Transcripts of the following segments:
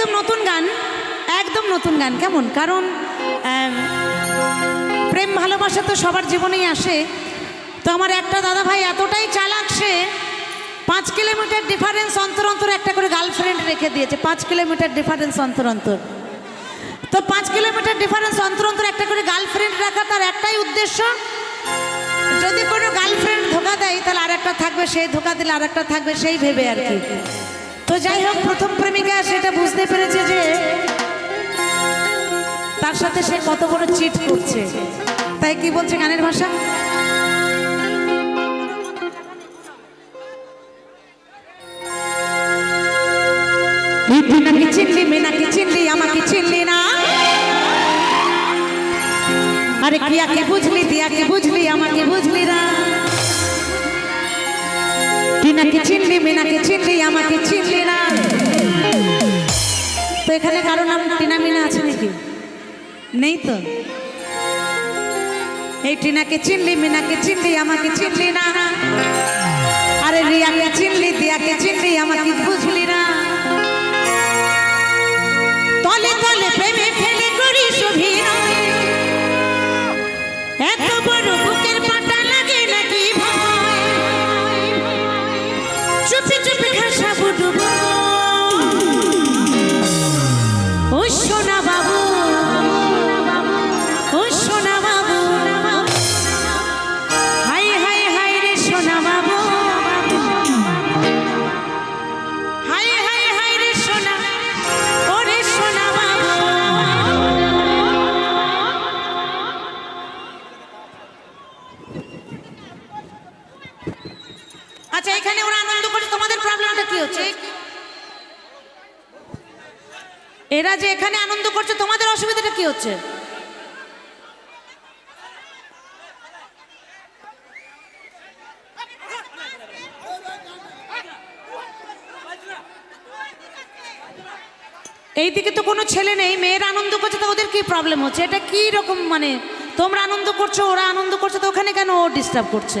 একদম নতুন গান, একদম নতুন গান, কেমন? কারণ প্রেম ভালোবাসা তো সবার জীবনেই আসে। তো আমার একটা দাদা ভাই এতটাই চালাক সে, পাঁচ কিলোমিটার ডিফারেন্স অন্তর অন্তর একটা করে গার্লফ্রেন্ড রেখে দিয়েছে, পাঁচ কিলোমিটার ডিফারেন্স অন্তর অন্তর। তো পাঁচ কিলোমিটার ডিফারেন্স অন্তর অন্তর একটা করে গার্লফ্রেন্ড রাখা তার একটাই উদ্দেশ্য, যদি কোনো গার্লফ্রেন্ড ধোকা দেয়, তাহলে আরেকটা থাকবে সেই ধোকা দিলে আরেকটা থাকবে, সেই ভেবে আর কি। তো যাই হোক, প্রথম প্রেমিকা সে কত বড় চিট করছে। তাই কি বলছে গানের ভাষা? নাকি চিনলি মেনাকে চিনলি আমাকে চিনলি না। আরে কিয়াকে বুঝলি দিয়াকে বুঝলি আমাকে বুঝলি না। টিনাকে চিনলি মিনাকে চিনলি আমাকে চিনলি না। তো এখানে কারও নাম টিনা মিনা আছে নাকি? নেই তো? এই টিনাকে চিনলি, মিনাকে চিনলি, আমাকে চিনলি না। আরে রিয়াকে চিনলি, দিয়াকে চিনলি, আমাকে বুঝলি না। তলে তলে প্রেমে ফেলে করি শুভি এত বড় এরা যে এখানে আনন্দ করছে, তোমাদের অসুবিধাটা কি হচ্ছে? এইদিকে তো কোনো ছেলে নেই, মেয়েরা আনন্দ করছে, তো ওদের কি প্রবলেম হচ্ছে? এটা কি রকম মানে? তোমরা আনন্দ করছ, ওরা আনন্দ করছে, তো ওখানে কেন ও ডিস্টার্ব করছে?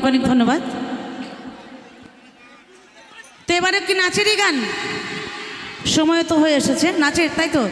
অনেক অনেক ধন্যবাদ। তো এবারে কি নাচেরই গান? সময় তো হয়ে এসেছে। নাচের, তাই তো?